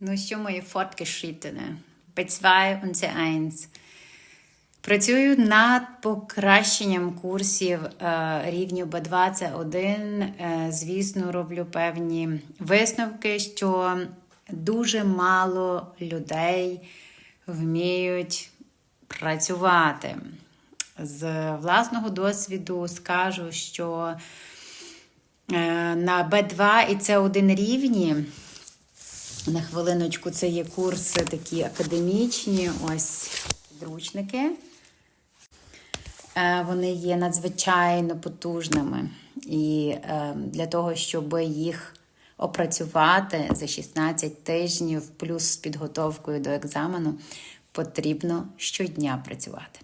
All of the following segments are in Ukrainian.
Ну що, мої fortgeschrittene? B2 und C1. Працюю над покращенням курсів рівню B2, C1. Е, звісно, роблю певні висновки, що дуже мало людей вміють працювати. З власного досвіду скажу, що е, на B2 і C1 рівні. На хвилиночку, це є курси такі академічні, ось підручники. Е, Вони є надзвичайно потужними. І е, для того, щоб їх опрацювати за 16 тижнів, плюс з підготовкою до екзамену, потрібно щодня працювати.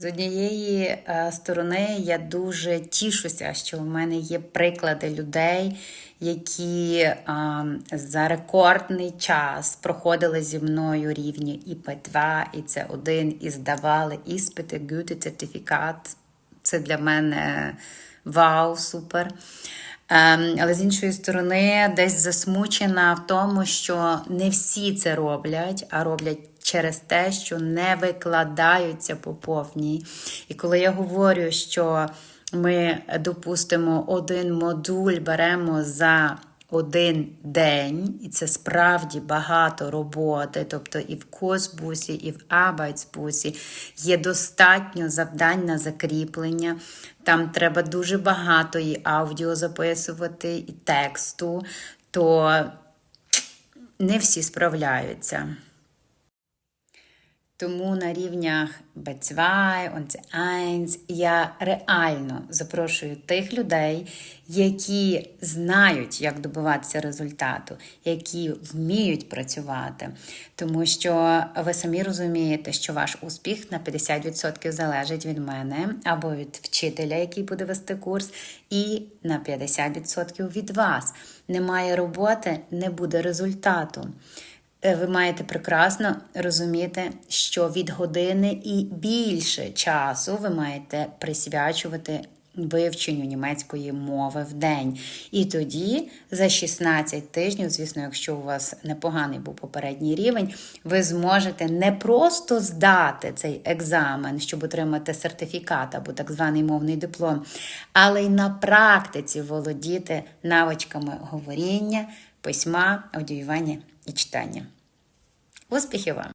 З однієї е, сторони я дуже тішуся, що в мене є приклади людей, які за рекордний час проходили зі мною рівні і П2, і С1, і здавали іспити, гюти, сертифікат. Це для мене вау, супер. Ем, Але з іншої сторони, десь засмучена в тому, що не всі це роблять, а роблять через те, що не викладаються по повній. І коли я говорю, що ми, допустимо, один модуль беремо за один день, і це справді багато роботи, тобто і в Косбусі, і в Абайтсбусі є достатньо завдань на закріплення. Там треба дуже багато і аудіо записувати, і тексту, то не всі справляються. Тому на рівнях B2, C1 я реально запрошую тих людей, які знають, як добиватися результату, які вміють працювати. Тому що ви самі розумієте, що ваш успіх на 50% залежить від мене або від вчителя, який буде вести курс, і на 50% від вас. Немає роботи, не буде результату. Е, ви маєте прекрасно розуміти, що від години і більше часу ви маєте присвячувати вивченню німецької мови в день. І тоді за 16 тижнів, звісно, якщо у вас непоганий був попередній рівень, ви зможете не просто здати цей екзамен, щоб отримати сертифікат або так званий мовний диплом, але й на практиці володіти навичками говоріння, письма, аудіювання і читання. Успіхів вам!